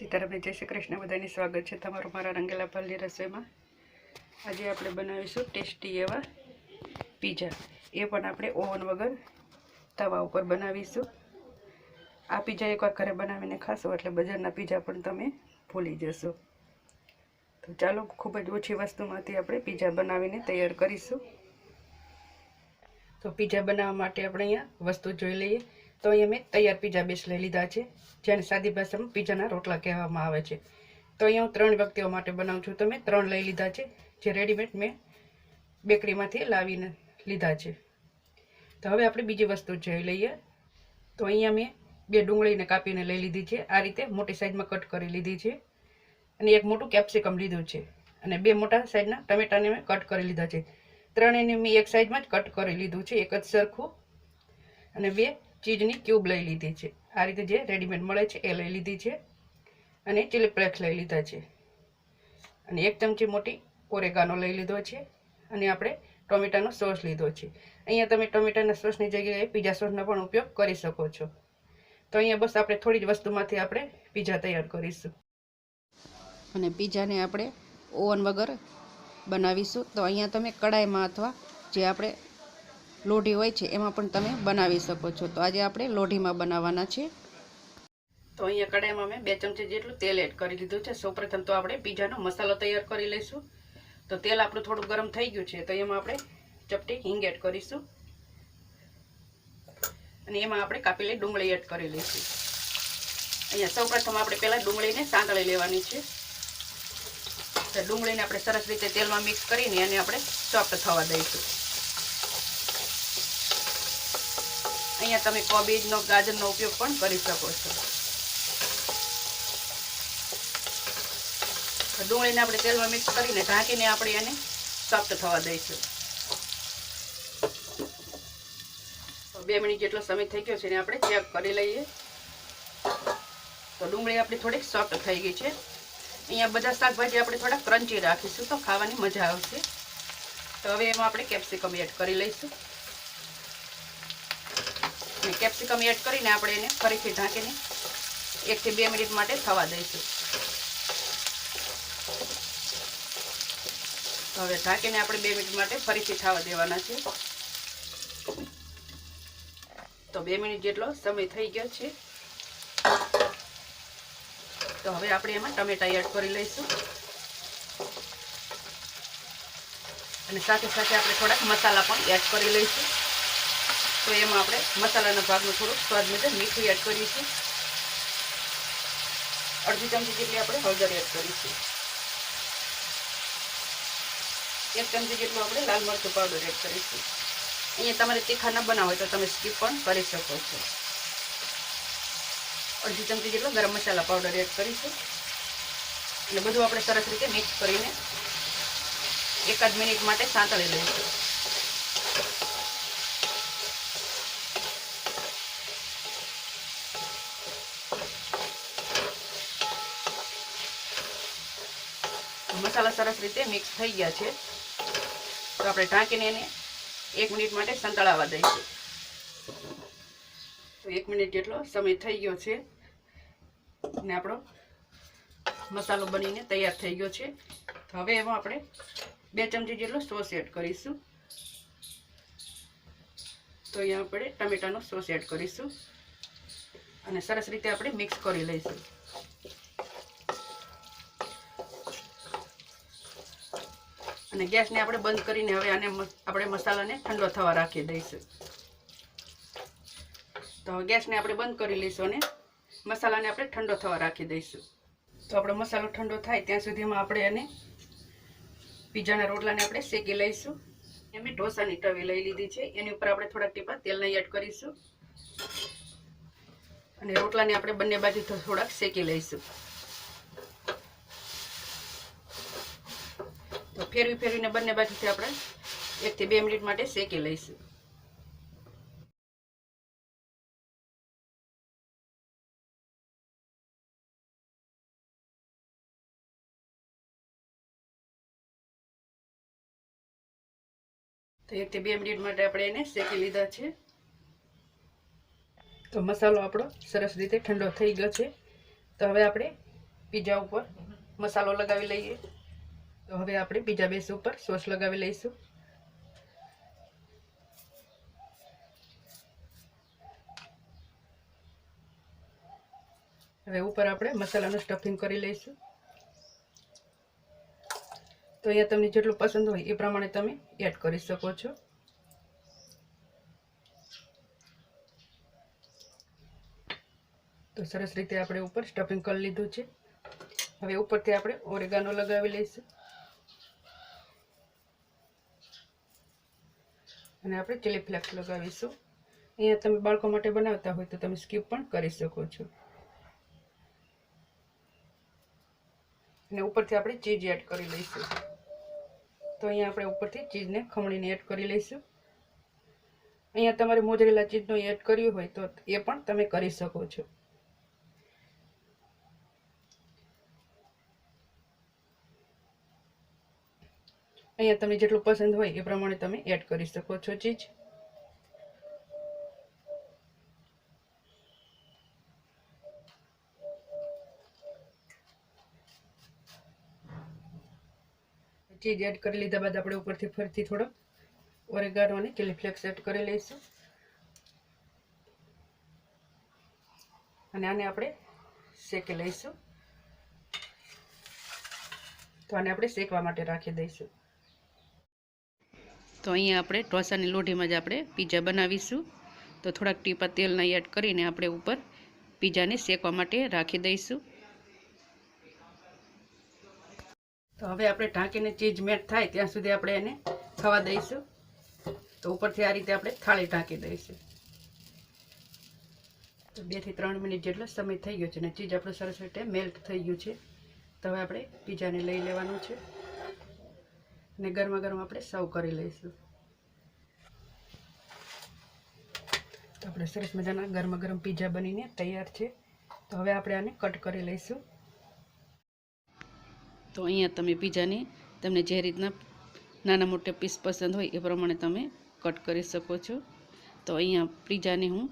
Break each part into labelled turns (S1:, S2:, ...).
S1: સીતારામને જય શ્રી કૃષ્ણ. બધાની સ્વાગત છે તમારું મારા રંગેલા ફલની રસોઈમાં. આજે આપણે બનાવીશું ટેસ્ટી એવા પીઝા. એ પણ આપણે ઓવન વગર તવા ઉપર બનાવીશું. આ પીઝા એકવાર ઘરે બનાવીને ખાશો એટલે બજારના પીઝા પણ તમે ભૂલી જશો. તો ચાલો, ખૂબ જ ઓછી વસ્તુમાંથી આપણે પીઝા બનાવીને તૈયાર કરીશું. તો પીઝા બનાવવા માટે આપણે અહીંયા વસ્તુ જોઈ લઈએ. તો અહીંયા મેં તૈયાર પીઝા બેસ લઈ લીધા છે, જેને સાદી ભાષામાં પીઝાના રોટલા કહેવામાં આવે છે. તો અહીંયા હું ત્રણ વ્યક્તિઓ માટે બનાવું છું. તો મેં ત્રણ લઈ લીધા છે, જે રેડીમેડ મેં બેકરીમાંથી લાવીને લીધા છે. તો હવે આપણે બીજી વસ્તુ જોઈ લઈએ. તો અહીંયા મેં બે ડુંગળીને કાપીને લઈ લીધી છે. આ રીતે મોટી સાઈઝમાં કટ કરી લીધી છે. અને એક મોટું કેપ્સિકમ લીધું છે. અને બે મોટા સાઈઝના ટમેટાને મેં કટ કરી લીધા છે. ત્રણેયને મેં એક સાઈઝમાં જ કટ કરી લીધું છે. એક જ સરખું. અને બે ચીઝની ક્યુબ લઈ લીધી છે. આ રીતે જે રેડીમેડ મળે છે એ લઈ લીધી છે અને ચીલી ફ્લેક્સ લઈ લીધા છે. અને એક ચમચી મોટી ઓરેગાનો લઈ લીધો છે અને આપણે ટોમેટાનો સોસ લીધો છે. અહીંયા તમે ટોમેટાના સોસની જગ્યાએ પીઝા સોસનો પણ ઉપયોગ કરી શકો છો. તો અહીંયા બસ આપણે થોડી જ વસ્તુમાંથી આપણે પીઝા તૈયાર કરીશું. અને પીઝાને આપણે ઓવન વગર બનાવીશું. તો અહીંયા તમે કડાઈમાં અથવા જે આપણે લોઢી હોય છે, એમાં પણ તમે બનાવી શકો છો. તો આજે આપણે લોઢીમાં બનાવવાના છે તો અહીંયા કડાઈમાં મેં બે ચમચી જેટલું તેલ એડ કરી દીધું છે. સૌપ્રથમ તો આપણે પીઝાનો મસાલો તૈયાર કરી લઈશું. તો તેલ આપણું થોડું ગરમ થઈ ગયું છે, તો એમાં આપણે ચપટી હિંગ એડ કરીશું. અને એમાં આપણે કાપેલી ડુંગળી એડ કરી લઈશું. અહીંયા સૌપ્રથમ આપણે પહેલાં ડુંગળીને સાંતળી લેવાની છે. તો ડુંગળીને આપણે સરસ રીતે તેલમાં મિક્સ કરીને એને આપણે સોફ્ટ થવા દઈશું. અહીંયા તમે કોબીજનો, ગાજરનો ઉપયોગ પણ કરી શકો છો. ડુંગળીને આપણે તેલમાં મિક્સ કરીને ઢાંકીને આપણે એને સોફ્ટ થવા દઈશું. બે મિનિટ જેટલો સમય થઈ ગયો છે એને આપણે ચેક કરી લઈએ. તો ડુંગળી આપણી થોડીક સોફ્ટ થઈ ગઈ છે. અહીંયા બધા શાકભાજી આપણે થોડા ક્રન્ચી રાખીશું તો ખાવાની મજા આવશે. તો હવે એમાં આપણે કેપ્સિકમ એડ કરી લઈશું. અને કેપ્સિકમ એડ કરીને આપણે એને ફરીથી ઢાંકીને એકથી બે મિનિટ માટે થવા દઈશું. હવે ઢાંકીને આપણે બે મિનિટ માટે ફરીથી થવા દેવાના છે. તો બે મિનિટ જેટલો સમય થઈ ગયો છે. તો હવે આપણે એમાં ટમેટા એડ કરી લઈશું. અને સાથે સાથે આપણે થોડાક મસાલા પણ એડ કરી લઈશું. તો એમાં આપણે મસાલાના ભાગનું થોડુંક સ્વાદ મુજબ મીઠું એડ કરીશું અડધી ચમચી જેટલી આપણે હળદર એડ કરીશું એક ચમચી જેટલું આપણે લાલ મરચું પાવડર એડ કરીશું અહીંયા તમારે તીખા ન બનાવો તો તમે સ્કીપ પણ કરી શકો છો. અડધી ચમચી જેટલો ગરમ મસાલા પાવડર એડ કરીશું એટલે બધું આપણે સરસ રીતે મિક્સ કરીને એકાદ મિનિટ માટે સાંતળી લઈશું. મસાલા સરસ રીતે મિક્સ થઈ ગયા છે. તો આપણે ઢાંકીને એને એક મિનિટ માટે સંતળાવા દઈશું. તો એક મિનિટ જેટલો સમય થઈ ગયો છે ને આપણો મસાલો બનીને તૈયાર થઈ ગયો છે. તો હવે એમાં આપણે બે ચમચી જેટલો સોસ એડ કરીશું. તો અહીંયા આપણે ટમેટાનો સોસ એડ કરીશું. અને સરસ રીતે આપણે મિક્સ કરી લઈશું. અને ગેસને આપણે બંધ કરીને હવે આને આપણે મસાલાને ઠંડો થવા રાખી દઈશું. તો ગેસને આપણે બંધ કરી લઈશું અને મસાલાને આપણે ઠંડો થવા રાખી દઈશું. તો આપણો મસાલો ઠંડો થાય ત્યાં સુધીમાં આપણે એને પીઝાના રોટલાને આપણે શેકી લઈશું. એમ ઢોસાની ટવી લઈ લીધી છે. એની ઉપર આપણે થોડાક ટીપા તેલને એડ કરીશું. અને રોટલાને આપણે બંને બાજુ થોડાક શેકી લઈશું. ફેરવી ફેરવીને બંને બાજુથી આપણે એકથી બે મિનિટ માટે શેકી લઈશું. તો એકથી બે મિનિટ માટે આપણે એને શેકી લીધા છે. તો મસાલો આપણો સરસ રીતે ઠંડો થઈ ગયો છે. તો હવે આપણે પીઝા ઉપર મસાલો લગાવી લઈએ. તો હવે આપણે બીજા બેસ ઉપર સોસ લગાવી લઈશું. હવે ઉપર આપણે મસાલાનું સ્ટફિંગ કરી લઈશું. તો અહીંયા તમને જેટલું પસંદ હોય એ પ્રમાણે તમે એડ કરી શકો છો. તો સરસ રીતે આપણે ઉપર સ્ટફિંગ કરી લીધું છે. હવે ઉપરથી આપણે ઓરેગાનો લગાવી લઈશું. અને આપણે ચીલી ફ્લેક્સ લગાવીશું. અહીંયા તમે બાળકો માટે બનાવતા હોય તો તમે સ્કીપ પણ કરી શકો છો. અને ઉપરથી આપણે ચીઝ એડ કરી લઈશું. તો અહીંયા આપણે ઉપરથી ચીઝને ખમણીને એડ કરી લઈશું. અહીંયા તમારે મોજરેલા ચીઝનું એડ કર્યું હોય તો એ પણ તમે કરી શકો છો. અહીંયા તમને જેટલું પસંદ હોય એ પ્રમાણે તમે એડ કરી શકો છો ચીજ. ચીજ એડ કરી લીધા બાદ આપણે ઉપરથી ફરીથી થોડો ઓરેગાનો અને ચીલી ફ્લેક્સ એડ કરી લઈશું. અને આને આપણે શેકી લઈશું. તો આને આપણે શેકવા માટે રાખી દઈશું. તો અહીંયા આપણે ઢોસાની લોઢીમાં જ આપણે પીઝા બનાવીશું. તો થોડાક ટીપા તેલના એડ કરીને આપણે ઉપર પીઝાને શેકવા માટે રાખી દઈશું. તો હવે આપણે ઢાંકીને ચીજ મેટ થાય ત્યાં સુધી આપણે એને થવા દઈશું. તો ઉપરથી આ રીતે આપણે થાળી ઢાંકી દઈશું. તો બેથી ત્રણ મિનિટ જેટલો સમય થઈ ગયો છે અને ચીજ આપણું સરસ રીતે મેલ્ટ થઈ ગયું છે. તો હવે આપણે પીઝાને લઈ લેવાનું છે. અને ગરમા ગરમ આપણે સર્વ કરી લઈશું. તો આપણે સરસ મજાના ગરમા ગરમ પીઝા બનીને તૈયાર છે. તો હવે આપણે આને કટ કરી લઈશું. તો અહીંયા તમે પીઝાની તમને જે રીતના નાના મોટા પીસ પસંદ હોય એ પ્રમાણે તમે કટ કરી શકો છો. તો અહીંયા પીઝાને હું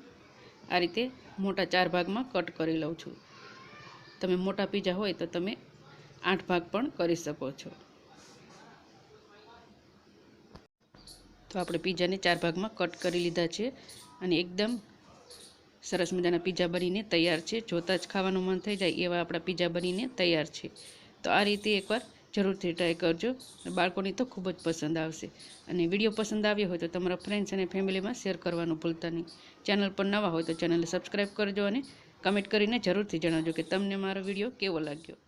S1: આ રીતે મોટા ચાર ભાગમાં કટ કરી લઉં છું. તમે મોટા પીઝા હોય તો તમે આઠ ભાગ પણ કરી શકો છો. તો આપણે પીઝાને ચાર ભાગમાં કટ કરી લીધા છે અને એકદમ સરસ મજાના પીઝા બનીને તૈયાર છે. જોતાં જ ખાવાનું મન થઈ જાય એવા આપણા પીઝા બનીને તૈયાર છે. તો આ રીતે એકવાર જરૂરથી ટ્રાય કરજો. બાળકોની તો ખૂબ જ પસંદ આવશે. અને વીડિયો પસંદ આવ્યો હોય તો તમારા ફ્રેન્ડ્સ અને ફેમિલીમાં શેર કરવાનું ભૂલતા નહીં. ચેનલ પર નવા હોય તો ચેનલ સબસ્ક્રાઈબ કરજો અને કમેન્ટ કરીને જરૂરથી જણાવજો કે તમને મારો વીડિયો કેવો લાગ્યો.